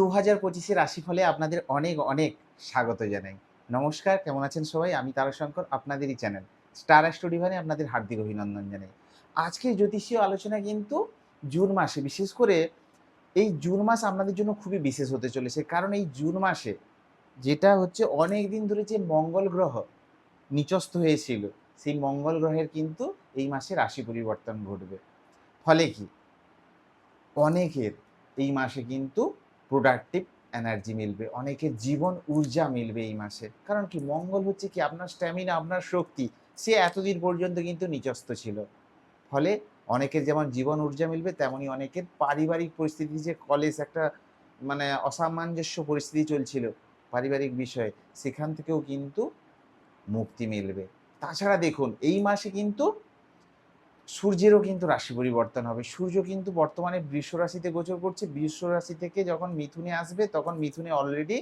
দু হাজার পঁচিশে রাশিফলে আপনাদের অনেক অনেক স্বাগত জানাই। নমস্কার, কেমন আছেন সবাই? আমি তারাশঙ্কর, আপনাদেরই চ্যানেল। স্টার স্টুডিভানে আপনাদের হার্দিক অভিনন্দন জানাই। আজকে জ্যোতিষীয় আলোচনা কিন্তু জুন মাসে, বিশেষ করে এই জুন মাস আপনাদের জন্য খুবই বিশেষ হতে চলেছে। কারণ এই জুন মাসে যেটা হচ্ছে অনেক দিন ধরে যে মঙ্গল গ্রহ নিচস্থ হয়েছিল, সেই মঙ্গল গ্রহের কিন্তু এই মাসে রাশি পরিবর্তন ঘটবে। ফলে কি? অনেকের এই মাসে কিন্তু প্রোডাক্টিভ এনার্জি মিলবে অনেকের জীবন ঊর্জা মিলবে এই মাসে। কারণ কি? মঙ্গল হচ্ছে কি? আপনার স্ট্যামিনা আপনার শক্তি, সে এতদিন পর্যন্ত কিন্তু নিচস্ত ছিল। ফলে অনেকের যেমন জীবন ঊর্জা মিলবে তেমনই অনেকের পারিবারিক পরিস্থিতি যে কলেজ একটা মানে অসামঞ্জস্য পরিস্থিতি চলছিল পারিবারিক বিষয়ে, সেখান থেকেও কিন্তু মুক্তি মিলবে। তাছাড়া দেখুন, এই মাসে কিন্তু সূর্যেরও কিন্তু রাশি পরিবর্তন হবে। সূর্য কিন্তু বর্তমানে বৃষ রাশিতে গোচর করছে। বৃষ রাশি থেকে যখন মিথুনে আসবে, তখন মিথুনে অলরেডি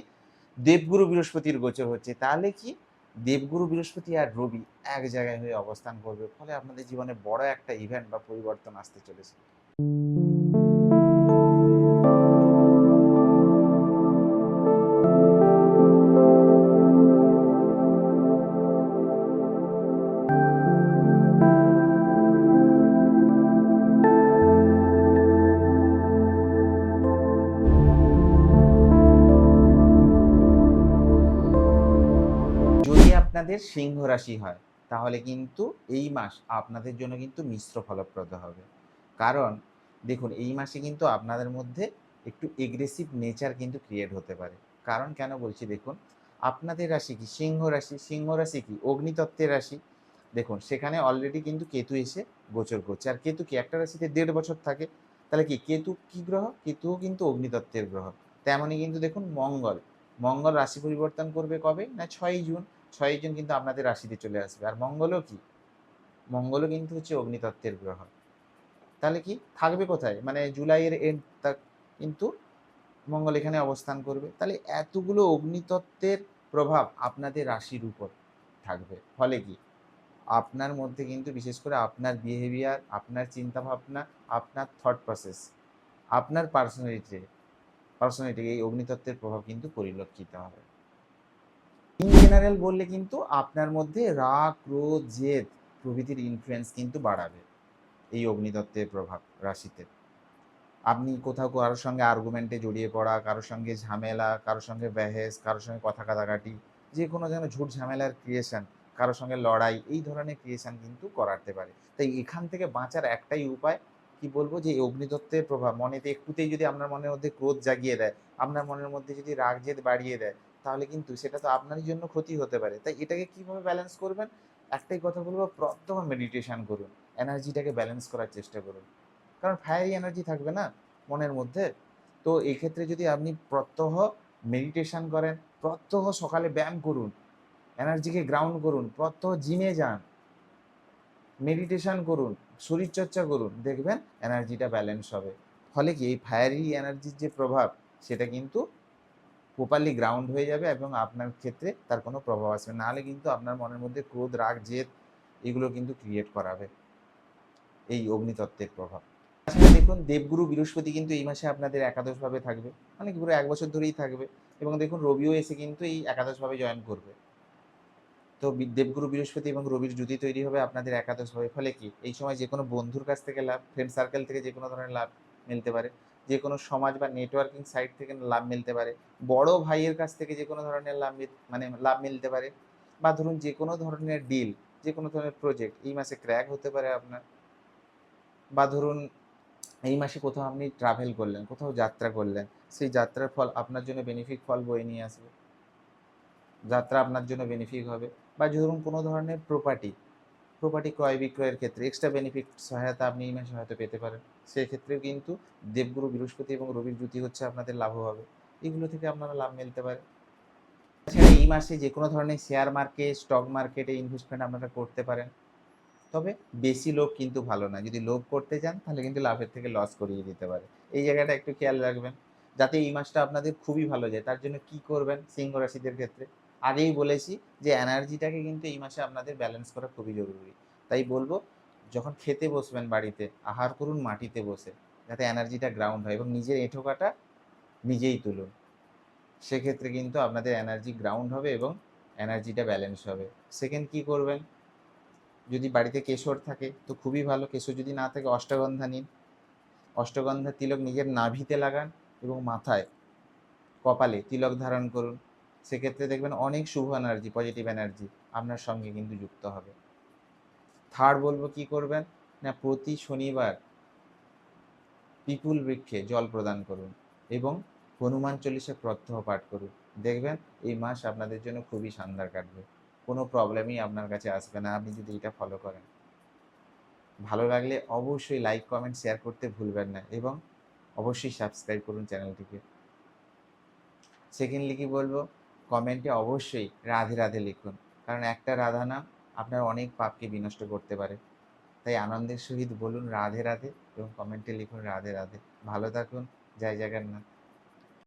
দেবগুরু বৃহস্পতির গোচর হচ্ছে। তাহলে কি? দেবগুরু বৃহস্পতি আর রবি এক জায়গায় হয়ে অবস্থান করবে। ফলে আপনাদের জীবনে বড় একটা ইভেন্ট বা পরিবর্তন আসতে চলেছে। আপনাদের সিংহ রাশি হয়, তাহলে কিন্তু এই মাস আপনাদের জন্য কিন্তু মিশ্র ফলপ্রদ হবে। কারণ দেখুন, এই মাসে কিন্তু আপনাদের মধ্যে একটু এগ্রেসিভ নেচার কিন্তু ক্রিয়েট হতে পারে। কারণ কেন বলছি দেখুন, আপনাদের রাশি কি? সিংহ রাশি। সিংহ রাশি কি? অগ্নিতত্ত্বের রাশি। দেখুন, সেখানে অলরেডি কিন্তু কেতু এসে গোচর করছে। আর কেতু কি? একটা রাশিতে দেড় বছর থাকে। তাহলে কি? কেতু কি গ্রহ? কেতুও কিন্তু অগ্নিতত্ত্বের গ্রহ। তেমনই কিন্তু দেখুন, মঙ্গল। মঙ্গল রাশি পরিবর্তন করবে কবে? না ছয়ই জুন। ছয়ই জুন কিন্তু আপনাদের রাশিতে চলে আসবে। আর মঙ্গলও কি? মঙ্গলও কিন্তু হচ্ছে অগ্নিতত্ত্বের গ্রহ। তাহলে কি? থাকবে কোথায়? মানে জুলাইয়ের এন্ড তা কিন্তু মঙ্গল এখানে অবস্থান করবে। তাহলে এতগুলো অগ্নিতত্ত্বের প্রভাব আপনাদের রাশির উপর থাকবে। ফলে কি? আপনার মধ্যে কিন্তু বিশেষ করে আপনার বিহেভিয়ার আপনার চিন্তাভাবনা, আপনার থট প্রসেস আপনার পার্সোনালিটি পার্সোনালিটি এই অগ্নিতত্ত্বের প্রভাব কিন্তু পরিলক্ষিত হবে। জেনারেল বললে কিন্তু আপনার মধ্যে রাগ, ক্রোধ, জেদ প্রভৃতির ইনফ্লুয়েন্স কিন্তু বাড়াবে এই অগ্নিতত্ত্বের প্রভাব রাশিতে। আপনি কোথাও কারোর সঙ্গে আর্গুমেন্টে জড়িয়ে পড়া কারোর সঙ্গে ঝামেলা কারোর সঙ্গে ব্যাহেস কারোর সঙ্গে কথা কাটাকাটি, যে কোনো যেন ঝুট ঝামেলার ক্রিয়েশন কারোর সঙ্গে লড়াই, এই ধরনের ক্রিয়েশন কিন্তু করাতে পারে। তাই এখান থেকে বাঁচার একটাই উপায়, কি বলব যে অগ্নিতত্ত্বের প্রভাব মনেতে একটুতেই যদি আপনার মনের মধ্যে ক্রোধ জাগিয়ে দেয়, আপনার মনের মধ্যে যদি রাগ, জেদ বাড়িয়ে দেয় তাহলে কিন্তু সেটা তো আপনারই জন্য ক্ষতি হতে পারে। তাই এটাকে কীভাবে ব্যালেন্স করবেন? একটাই কথা বলব প্রত্যহ মেডিটেশন করুন। এনার্জিটাকে ব্যালেন্স করার চেষ্টা করুন। কারণ ফায়ারি এনার্জি থাকবে না মনের মধ্যে। তো এই ক্ষেত্রে যদি আপনি প্রত্যহ মেডিটেশন করেন, প্রত্যহ সকালে ব্যায়াম করুন এনার্জিকে গ্রাউন্ড করুন, প্রত্যহ জিমে যান মেডিটেশন করুন, শরীরচর্চা করুন, দেখবেন এনার্জিটা ব্যালেন্স হবে। ফলে কি এই ফায়ারি এনার্জির যে প্রভাব, সেটা কিন্তু প্রপারলি গ্রাউন্ড হয়ে যাবে এবং আপনার ক্ষেত্রে তার কোনো প্রভাব আসবে না। হলে কিন্তু আপনার মনের মধ্যে ক্রোধ, রাগ, জেদ এগুলো কিন্তু ক্রিয়েট করাবে এই অগ্নিতত্ত্বের প্রভাব। তাছাড়া দেখুন, দেবগুরু বৃহস্পতি কিন্তু এই মাসে আপনাদের একাদশভাবে থাকবে। মানে পুরো এক বছর ধরেই থাকবে এবং দেখুন, রবিও এসে কিন্তু এই একাদশভাবে জয়েন করবে। তো দেবগুরু বৃহস্পতি এবং রবির জুতি তৈরি হবে আপনাদের একাদশভাবে। ফলে কি, এই সময় যে কোনো বন্ধুর কাছ থেকে লাভ ফ্রেন্ড সার্কেল থেকে যে কোনো ধরনের লাভ মিলতে পারে। যে কোনো সমাজ বা নেটওয়ার্কিং সাইট থেকে লাভ মিলতে পারে। বড় ভাইয়ের কাছ থেকে যে কোনো ধরনের লাভ মানে লাভ মিলতে পারে। বা ধরুন যে কোনো ধরনের ডিল যে কোনো ধরনের প্রজেক্ট এই মাসে ক্র্যাক হতে পারে আপনার। বা ধরুন এই মাসে কোথাও আপনি ট্রাভেল করলেন, কোথাও যাত্রা করলেন, সেই যাত্রার ফল আপনার জন্য বেনিফিট ফল বয়ে নিয়ে আসবে। যাত্রা আপনার জন্য বেনিফিট হবে। বা ধরুন কোনো ধরনের প্রপার্টি প্রপার্টি ক্রয় বিক্রয়ের ক্ষেত্রে এক্সট্রা বেনিফিট সহায়তা আপনি এই মাসে হয়তো পেতে পারেন। সেক্ষেত্রেও কিন্তু দেবগুরু বৃহস্পতি এবং রবির জুতি হচ্ছে আপনাদের লাভ হবে এগুলো থেকে আপনারা লাভ মিলতে পারে তাছাড়া এই মাসে যে কোনো ধরনের শেয়ার মার্কেট স্টক মার্কেটে ইনভেস্টমেন্ট আপনারা করতে পারেন। তবে বেশি লোভ কিন্তু ভালো না। যদি লোভ করতে যান তাহলে কিন্তু লাভের থেকে লস করিয়ে দিতে পারে। এই জায়গাটা একটু খেয়াল রাখবেন। যাতে এই মাসটা আপনাদের খুবই ভালো যায়। তার জন্য কি করবেন? সিংহ রাশিদের ক্ষেত্রে। আগেই বলেছি যে এনার্জিটাকে কিন্তু এই মাসে আপনাদের ব্যালেন্স করা খুবই জরুরি। তাই বলব, যখন খেতে বসবেন বাড়িতে, আহার করুন মাটিতে বসে, যাতে এনার্জিটা গ্রাউন্ড হয় এবং নিজের এঁঠোকাটা নিজেই তুলুন। সেক্ষেত্রে কিন্তু আপনাদের এনার্জি গ্রাউন্ড হবে এবং এনার্জিটা ব্যালেন্স হবে। সেকেন্ড কি করবেন? যদি বাড়িতে কেশর থাকে, তো খুবই ভালো। কেশর যদি না থাকে, অষ্টগন্ধা নিন। অষ্টগন্ধা তিলক নিজের নাভিতে লাগান এবং মাথায়, কপালে তিলক ধারণ করুন। সেক্ষেত্রে দেখবেন অনেক শুভ এনার্জি পজিটিভ এনার্জি আপনার সঙ্গে কিন্তু যুক্ত হবে। থার্ড বলব কি করবেন? না, প্রতি শনিবার পিপুল বৃক্ষে জল প্রদান করুন এবং হনুমান চল্লিশে প্রত্যহ পাঠ করুন। দেখবেন এই মাস আপনাদের জন্য খুবই শানদার কাটবে। কোনো প্রবলেমই আপনার কাছে আসবে না, আপনি যদি এটা ফলো করেন। ভালো লাগলে অবশ্যই লাইক কমেন্ট শেয়ার করতে ভুলবেন না এবং অবশ্যই সাবস্ক্রাইব করুন চ্যানেলটিকে। সেকেন্ডলি কি বলব? কমেন্টে অবশ্যই রাধে রাধে লিখুন। কারণ একটা রাধা নাম আপনার অনেক পাপকে বিনষ্ট করতে পারে। তাই আনন্দের সহিত বলুন রাধে রাধে এবং কমেন্টে লিখুন রাধে রাধে। ভালো থাকুন। জয় জগন্নাথ।